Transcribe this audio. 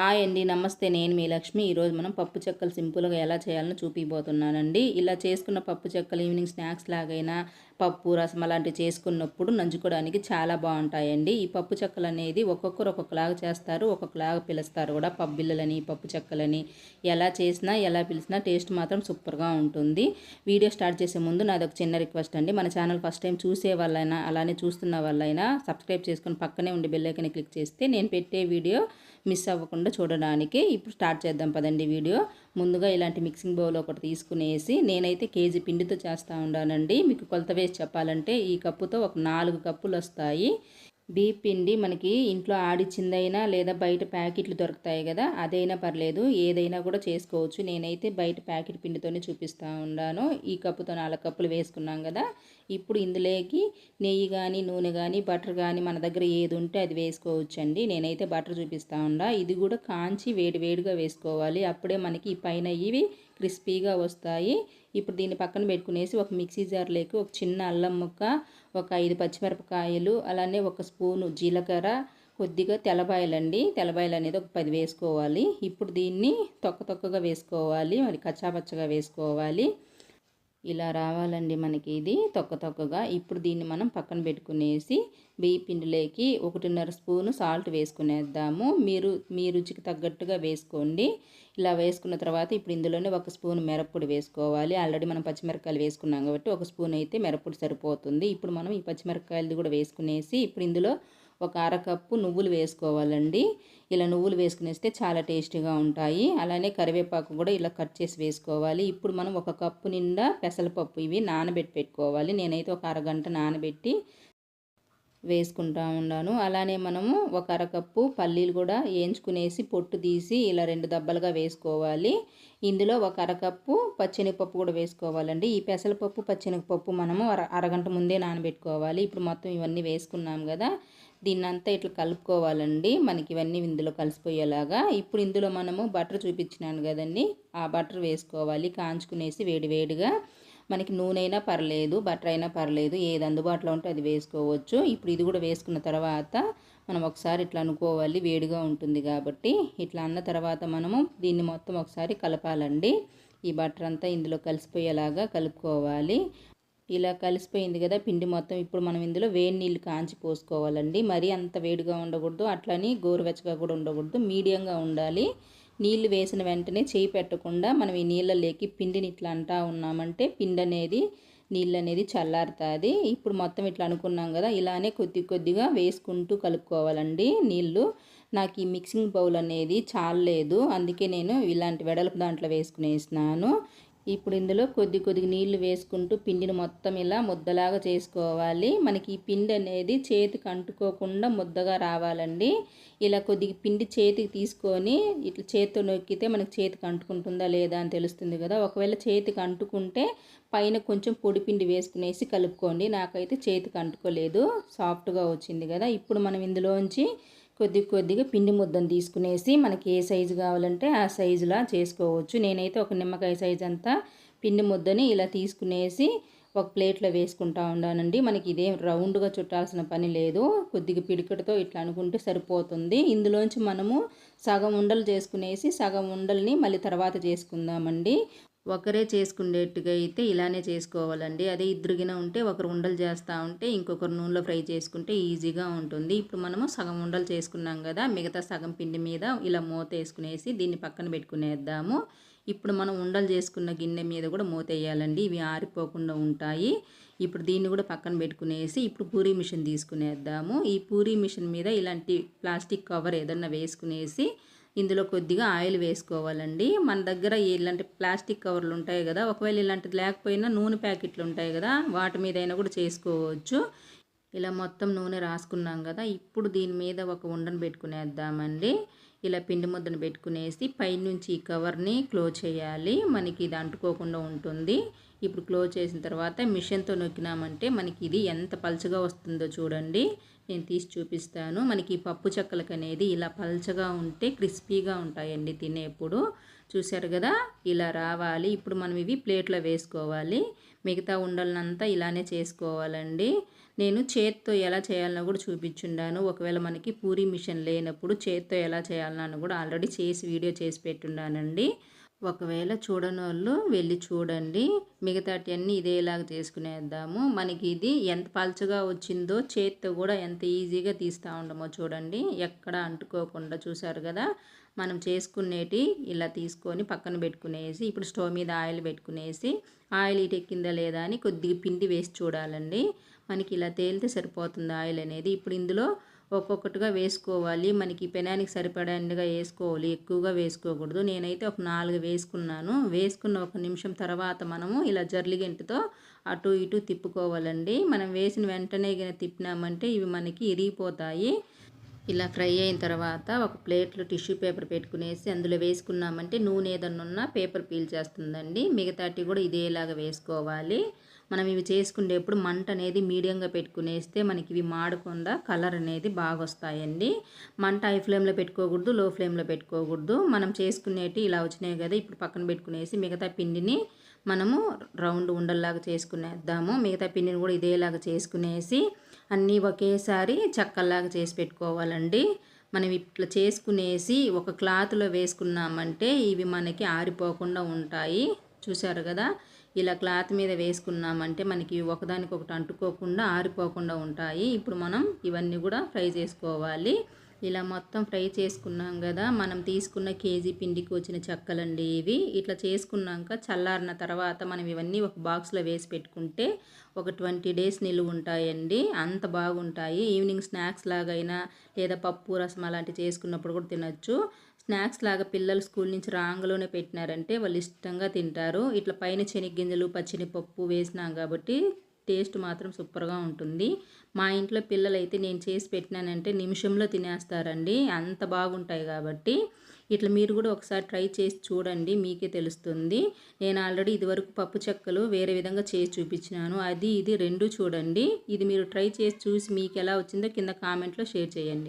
Hi అండి నమస్తే. నేను మీ లక్ష్మి. ఈరోజు మనం పప్పు చెక్కలు సింపుల్గా ఎలా చేయాలని చూపిపోతున్నానండి ఇలా చేసుకున్న పప్పు చెక్కలు ఈవినింగ్ స్నాక్స్ లాగైనా పప్పు రసం అలాంటివి చేసుకున్నప్పుడు నంచుకోవడానికి చాలా బాగుంటాయండి. ఈ పప్పు చెక్కలు అనేది ఒక్కొక్కరు ఒక్కొక్కలాగా చేస్తారు ఒక్కొక్కలాగా పిలుస్తారు కూడా. పప్పు పప్పు చెక్కలని ఎలా చేసినా ఎలా పిలిచినా టేస్ట్ మాత్రం సూపర్గా ఉంటుంది. వీడియో స్టార్ట్ చేసే ముందు నాది ఒక చిన్న రిక్వెస్ట్ అండి. మన ఛానల్ ఫస్ట్ టైం చూసే వాళ్ళైనా అలానే చూస్తున్న వాళ్ళైనా సబ్స్క్రైబ్ చేసుకుని పక్కనే ఉండి బెల్లైకని క్లిక్ చేస్తే నేను పెట్టే వీడియో మిస్ అవ్వకుండా చూడడానికి. ఇప్పుడు స్టార్ట్ చేద్దాం పదండి వీడియో. ముందుగా ఇలాంటి మిక్సింగ్ బౌల్ ఒకటి తీసుకునేసి నేనైతే కేజీ పిండితో చేస్తూ ఉన్నానండి మీకు కొలత వేసి చెప్పాలంటే ఈ కప్పుతో ఒక నాలుగు కప్పులు వస్తాయి బీప్ పిండి మనకి ఇంట్లో ఆడిచ్చిందైనా లేదా బయట ప్యాకెట్లు దొరుకుతాయి కదా అదైనా పర్లేదు. ఏదైనా కూడా చేసుకోవచ్చు. నేనైతే బయట ప్యాకెట్ పిండితోనే చూపిస్తూ ఉన్నాను ఈ కప్పుతో నాలుగు కప్పులు వేసుకున్నాం కదా ఇప్పుడు ఇందులోకి నెయ్యి కానీ నూనె కానీ బటర్ కానీ మన దగ్గర ఏది ఉంటే అది వేసుకోవచ్చండి. నేనైతే బటర్ చూపిస్తూ ఉండా. ఇది కూడా కాంచి వేడి వేడిగా వేసుకోవాలి. అప్పుడే మనకి పైన ఇవి క్రిస్పీగా వస్తాయి. ఇప్పుడు దీన్ని పక్కన పెట్టుకునేసి ఒక మిక్సీ జార్లోకి ఒక చిన్న అల్లం ముక్క ఒక ఐదు పచ్చిమిరపకాయలు అలానే ఒక స్పూను జీలకర్ర కొద్దిగా తెల్లబాయలండి. తెల్లబాయలు అనేది ఒక పది వేసుకోవాలి. ఇప్పుడు దీన్ని తొక్క తొక్కగా వేసుకోవాలి. మరి కచ్చాపచ్చగా వేసుకోవాలి. ఇలా రావాలండి మనకి ఇది తొక్క తొక్కగా. ఇప్పుడు దీన్ని మనం పక్కన పెట్టుకునేసి బియ్య పిండిలోకి ఒకటిన్నర స్పూను సాల్ట్ వేసుకునేద్దాము. మీరు మీ రుచికి తగ్గట్టుగా వేసుకోండి. ఇలా వేసుకున్న తర్వాత ఇప్పుడు ఇందులోనే ఒక స్పూన్ మిరప్పొడి వేసుకోవాలి. ఆల్రెడీ మనం పచ్చిమిరపకాయలు వేసుకున్నాం కాబట్టి ఒక స్పూన్ అయితే మిరప్పొడి సరిపోతుంది. ఇప్పుడు మనం ఈ పచ్చిమిరపకాయలు కూడా వేసుకునేసి ఇప్పుడు ఇందులో ఒక అరకప్పు నువ్వులు వేసుకోవాలండి. ఇలా నువ్వులు వేసుకునేస్తే చాలా టేస్టీగా ఉంటాయి. అలానే కరివేపాకు కూడా ఇలా కట్ చేసి వేసుకోవాలి. ఇప్పుడు మనం ఒక కప్పు నిండా పెసరపప్పు ఇవి నానబెట్టి పెట్టుకోవాలి. నేనైతే ఒక అరగంట నానబెట్టి వేసుకుంటా ఉన్నాను. అలానే మనము ఒక అరకప్పు పల్లీలు కూడా వేయించుకునేసి పొట్టు తీసి ఇలా రెండు దబ్బలుగా వేసుకోవాలి. ఇందులో ఒక అరకప్పు పచ్చెనగపప్పు కూడా వేసుకోవాలండి. ఈ పెసరపప్పు పచ్చెనగపప్పు మనము అర అరగంట ముందే నానబెట్టుకోవాలి. ఇప్పుడు మొత్తం ఇవన్నీ వేసుకున్నాం కదా. దీన్నంతా ఇట్లా కలుపుకోవాలండి. మనకి ఇవన్నీ ఇందులో కలిసిపోయేలాగా. ఇప్పుడు ఇందులో మనము బటర్ చూపించినాను కదండి. ఆ బటర్ వేసుకోవాలి. కాంచుకునేసి వేడివేడిగా మనకి నూనె అయినా పర్లేదు బటర్ అయినా పర్లేదు ఏది అందుబాటులో ఉంటే అది వేసుకోవచ్చు. ఇప్పుడు ఇది కూడా వేసుకున్న తర్వాత మనం ఒకసారి ఇట్లా అనుకోవాలి. వేడిగా ఉంటుంది కాబట్టి ఇట్లా అన్న తర్వాత మనము దీన్ని మొత్తం ఒకసారి కలపాలండి. ఈ బటర్ అంతా ఇందులో కలిసిపోయేలాగా కలుపుకోవాలి. ఇలా కలిసిపోయింది కదా పిండి మొత్తం ఇప్పుడు మనం ఇందులో వేడి నీళ్ళు కాంచి పోసుకోవాలండి. మరీ అంత వేడిగా ఉండకూడదు అట్లని గోరువెచ్చగా కూడా ఉండకూడదు మీడియంగా ఉండాలి. నీళ్ళు వేసిన వెంటనే చేయి పెట్టకుండా మనం ఈ నీళ్ళలోకి పిండిని ఇట్లా అంటా ఉన్నామంటే పిండి అనేది నీళ్ళు అనేది చల్లారుతుంది. ఇప్పుడు మొత్తం ఇట్లా అనుకున్నాం కదా ఇలానే కొద్ది కొద్దిగా వేసుకుంటూ కలుపుకోవాలండి నీళ్ళు. నాకు ఈ మిక్సింగ్ బౌల్ అనేది చాలలేదు అందుకే నేను ఇలాంటి వెడల్పు దాంట్లో వేసుకునేసినాను. ఇప్పుడు ఇందులో కొద్ది కొద్ది నీళ్ళు వేసుకుంటూ పిండిని మొత్తం ఇలా ముద్దలాగా చేసుకోవాలి. మనకి ఈ పిండి అనేది చేతికి అంటుకోకుండా ముద్దగా రావాలండి. ఇలా కొద్దిగా పిండి చేతికి తీసుకొని ఇట్లా చేతితో నొక్కితే మనకి చేతికి అంటుకుంటుందా లేదా అని తెలుస్తుంది కదా. ఒకవేళ చేతికి అంటుకుంటే పైన కొంచెం పొడి పిండి వేసుకునేసి కలుపుకోండి. నాకైతే చేతికి అంటుకోలేదు. సాఫ్ట్గా వచ్చింది కదా. ఇప్పుడు మనం ఇందులోంచి కొద్ది కొద్దిగా పిండి ముద్దను తీసుకునేసి మనకి ఏ సైజు కావాలంటే ఆ సైజులా చేసుకోవచ్చు. నేనైతే ఒక నిమ్మకాయ సైజు అంతా పిండి ముద్దని ఇలా తీసుకునేసి ఒక ప్లేట్లో వేసుకుంటా ఉన్నానండి మనకి ఇదేం రౌండ్గా చుట్టాల్సిన పని లేదు. కొద్దిగా పిడికటితో ఇట్లా అనుకుంటే సరిపోతుంది. ఇందులోంచి మనము సగం ఉండలు చేసుకునేసి సగం ఉండల్ని మళ్ళీ తర్వాత చేసుకుందామండి. ఒకరే చేసుకునేట్టుగా అయితే ఇలానే చేసుకోవాలండి. అదే ఇద్దరుగిన ఉంటే ఒకరు ఉండలు చేస్తూ ఉంటే ఇంకొకరు నూనెలో ఫ్రై చేసుకుంటే ఈజీగా ఉంటుంది. ఇప్పుడు మనము సగం ఉండలు చేసుకున్నాం కదా మిగతా సగం పిండి మీద ఇలా మూత వేసుకునేసి దీన్ని పక్కన పెట్టుకునేద్దాము. ఇప్పుడు మనం ఉండలు చేసుకున్న గిన్నె మీద కూడా మూత వేయాలండి. ఇవి ఆరిపోకుండా ఉంటాయి. ఇప్పుడు దీన్ని కూడా పక్కన పెట్టుకునేసి ఇప్పుడు పూరీ మిషన్ తీసుకునేద్దాము. ఈ పూరీ మిషన్ మీద ఇలాంటి ప్లాస్టిక్ కవర్ ఏదన్నా వేసుకునేసి ఇందులో కొద్దిగా ఆయిల్ వేసుకోవాలండి. మన దగ్గర ఇలాంటి ప్లాస్టిక్ కవర్లు ఉంటాయి కదా ఒకవేళ ఇలాంటిది లేకపోయినా నూనె ప్యాకెట్లు ఉంటాయి కదా వాటి మీద అయినా కూడా చేసుకోవచ్చు. ఇలా మొత్తం నూనె రాసుకున్నాం కదా ఇప్పుడు దీని మీద ఒక ఉండను పెట్టుకునేద్దామండి. ఇలా పిండి ముద్దను పెట్టుకునేసి పైనుంచి ఈ కవర్ని క్లోజ్ చేయాలి. మనకి ఇది అంటుకోకుండా ఉంటుంది. ఇప్పుడు క్లోజ్ చేసిన తర్వాత మిషన్తో నొక్కినామంటే మనకి ఇది ఎంత పలచగా వస్తుందో చూడండి. నేను తీసి చూపిస్తాను. మనకి పప్పు చెక్కలకు అనేది ఇలా పలచగా ఉంటే క్రిస్పీగా ఉంటాయండి తినేప్పుడు. చూశారు కదా? ఇలా రావాలి. ఇప్పుడు మనం ఇవి ప్లేట్లో వేసుకోవాలి. మిగతా ఉండలనంతా ఇలానే చేసుకోవాలండి. నేను చేత్తో ఎలా చేయాలన్నా కూడా చూపించుండాను. ఒకవేళ మనకి పూరి మిషన్ లేనప్పుడు చేత్తో ఎలా చేయాలన్నా కూడా ఆల్రెడీ చేసి వీడియో చేసి పెట్టుండానండి. ఒకవేళ చూడనోళ్ళు వెళ్ళి చూడండి. మిగతాటివన్నీ ఇదేలాగా చేసుకునేద్దాము. మనకి ఇది ఎంత పల్చగా వచ్చిందో చేత్తో కూడా ఎంత ఈజీగా తీస్తూ ఉండమో చూడండి. ఎక్కడ అంటుకోకుండా చూసారు కదా మనం చేసుకునేటి ఇలా తీసుకొని పక్కన పెట్టుకునేసి ఇప్పుడు స్టవ్ మీద ఆయిల్ పెట్టుకునేసి ఆయిల్ ఇటు ఎక్కిందా లేదా అని కొద్దిగా పిండి వేసి చూడాలండి. మనకి ఇలా తేలితే సరిపోతుంది ఆయిల్ అనేది. ఇప్పుడు ఇందులో ఒక్కొక్కటిగా వేసుకోవాలి. మనకి పెనానికి సరిపడంగా వేసుకోవాలి. ఎక్కువగా వేసుకోకూడదు. నేనైతే ఒక నాలుగు వేసుకున్నాను. వేసుకున్న ఒక నిమిషం తర్వాత మనము ఇలా జర్లిగెంటుతో అటు ఇటు తిప్పుకోవాలండి. మనం వేసిన వెంటనే గిన తిప్పినామంటే ఇవి మనకి ఇరిగిపోతాయి. ఇలా ఫ్రై అయిన తర్వాత ఒక ప్లేట్లో టిష్యూ పేపర్ పెట్టుకునేసి అందులో వేసుకున్నామంటే నూనె ఏదన్నా ఉన్నా పేపర్ పీల్చేస్తుందండి మిగతాటి కూడా ఇదేలాగా వేసుకోవాలి. మనం ఇవి చేసుకునేప్పుడు మంట అనేది మీడియంగా పెట్టుకునేస్తే మనకి ఇవి మాడకుండా కలర్ అనేది బాగా వస్తాయండి మంట హై ఫ్లేమ్లో పెట్టుకోకూడదు లో ఫ్లేమ్లో పెట్టుకోకూడదు. మనం చేసుకునేటి ఇలా వచ్చినాయి కదా ఇప్పుడు పక్కన పెట్టుకునేసి మిగతా పిండిని మనము రౌండ్ ఉండల్లాగా చేసుకునేద్దాము. మిగతా పిండిని కూడా ఇదేలాగా చేసుకునేసి అన్నీ ఒకేసారి చక్కల్లాగా చేసి పెట్టుకోవాలండి. మనం ఇట్లా చేసుకునేసి ఒక క్లాత్లో వేసుకున్నామంటే ఇవి మనకి ఆరిపోకుండా ఉంటాయి. చూశారు కదా? ఇలా క్లాత్ మీద వేసుకున్నామంటే మనకి ఒకదానికొకటి అంటుకోకుండా ఆరిపోకుండా ఉంటాయి. ఇప్పుడు మనం ఇవన్నీ కూడా ఫ్రై చేసుకోవాలి. ఇలా మొత్తం ఫ్రై చేసుకున్నాం కదా మనం తీసుకున్న కేజీ పిండికి వచ్చిన చెక్కలండి ఇవి. ఇట్లా చేసుకున్నాక చల్లారిన తర్వాత మనం ఇవన్నీ ఒక బాక్స్లో వేసి పెట్టుకుంటే ఒక ట్వంటీ డేస్ నిలువ ఉంటాయండి. అంత బాగుంటాయి. ఈవినింగ్ స్నాక్స్ లాగైనా లేదా పప్పు రసం అలాంటివి చేసుకున్నప్పుడు కూడా తినచ్చు. స్నాక్స్ లాగా పిల్లలు స్కూల్ నుంచి రాంగలోనే పెట్టినారంటే వాళ్ళు ఇష్టంగా తింటారు. ఇట్లా పైన శనగ్గింజలు పచ్చినిపప్పు వేసినాం కాబట్టి టేస్ట్ మాత్రం సూపర్గా ఉంటుంది. మా ఇంట్లో పిల్లలైతే నేను చేసి పెట్టినానంటే నిమిషంలో తినేస్తారండి. అంత బాగుంటాయి కాబట్టి ఇట్లా మీరు కూడా ఒకసారి ట్రై చేసి చూడండి మీకే తెలుస్తుంది. నేను ఆల్రెడీ ఇదివరకు పప్పు చెక్కలు వేరే విధంగా చేసి చూపించినాను. అది ఇది రెండు చూడండి. ఇది మీరు ట్రై చేసి చూసి మీకు ఎలా వచ్చిందో కింద కామెంట్లో షేర్ చేయండి.